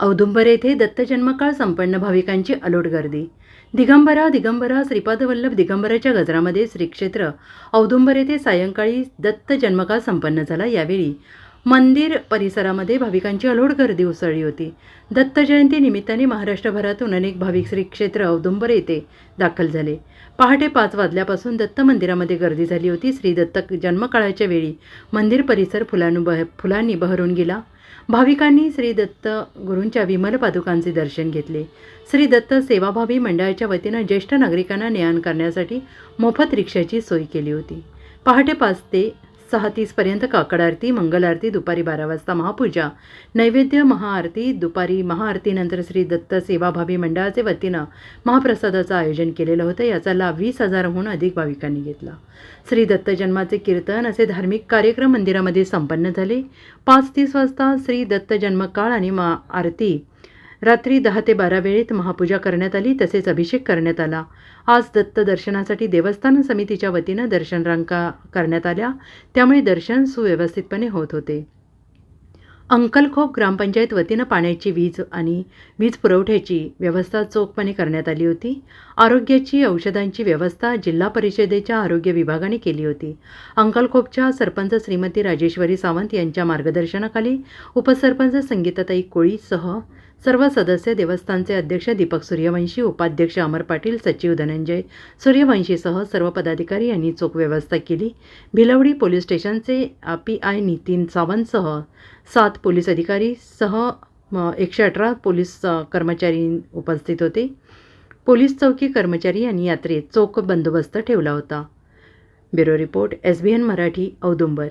औदुंबर येथे दत्त जन्मकाळ संपन्न भाविकांची अलोट गर्दी. दिगंबरा दिगंबरा श्रीपादवल्लभ दिगंबराच्या गजरामध्ये श्रीक्षेत्र. औदुंबर येथे सायंकाळी दत्त जन्मकाळ संपन्न झाला. यावेळी मंदिर परिसरामध्ये भाविकांची अलोड गर्दी उसळली होती. दत्त जयंती निमित्ताने महाराष्ट्रभरातून अनेक भाविक श्री क्षेत्र औदुंबर येथे दाखल झाले. पहाटे पाच वाजल्यापासून दत्त मंदिरामध्ये गर्दी झाली होती. श्री दत्त जन्मकाळाच्या वेळी मंदिर परिसर फुलानु बह फुलांनी बहरून गेला. भाविकांनी श्री दत्त गुरूंच्या विमल पादुकांचे दर्शन घेतले. श्री दत्त सेवाभावी मंडळाच्या वतीनं ज्येष्ठ नागरिकांना ने करण्यासाठी मोफत रिक्षाची सोय केली होती. पहाटे पाच ते सहा तीसपर्यंत काकड आरती मंगल आरती दुपारी बारा वाजता महापूजा. नैवेद्य महाआरती दुपारी महाआरतीनंतर श्री दत्त सेवाभावी मंडळाचे वतीनं महाप्रसादाचं आयोजन केलेलं होतं. याचा लाभ वीस हजारहून अधिक भाविकांनी घेतला. श्री दत्त जन्माचे कीर्तन असे धार्मिक कार्यक्रम मंदिरामध्ये संपन्न झाले. पाच तीस वाजता श्री दत्त जन्मकाळ आणि मा आरती रात्री दहा ते बारा वेळेत महापूजा करण्यात आली तसेच अभिषेक करण्यात आला. आज दत्त दर्शनासाठी देवस्थान समितीच्या वतीनं दर्शन रांका करण्यात आल्या. त्यामुळे दर्शन सुव्यवस्थितपणे होत होते. अंकलखोप ग्रामपंचायत वतीनं पाण्याची वीज आणि वीज पुरवठ्याची व्यवस्था चोखपणे करण्यात आली होती. आरोग्याची औषधांची व्यवस्था जिल्हा परिषदेच्या आरोग्य विभागाने केली होती. अंकलखोपच्या सरपंच श्रीमती राजेश्वरी सावंत यांच्या मार्गदर्शनाखाली उपसरपंच संगीताताई कोळीसह सर्व सदस्य देवस्थानचे अध्यक्ष दीपक सूर्यवंशी उपाध्यक्ष अमर पाटील सचिव धनंजय सूर्यवंशीसह सर्व पदाधिकारी यांनी चोख व्यवस्था केली. भिलवडी पोलीस स्टेशनचे पी आय नितीन सावंतसह सात पोलीस अधिकारी सह एकशे अठरा पोलीस कर्मचारी उपस्थित होते. पोलीस चौकी कर्मचारी यांनी यात्रेत चोख बंदोबस्त ठेवला होता. Bureau report S B N Marathi Audumbar.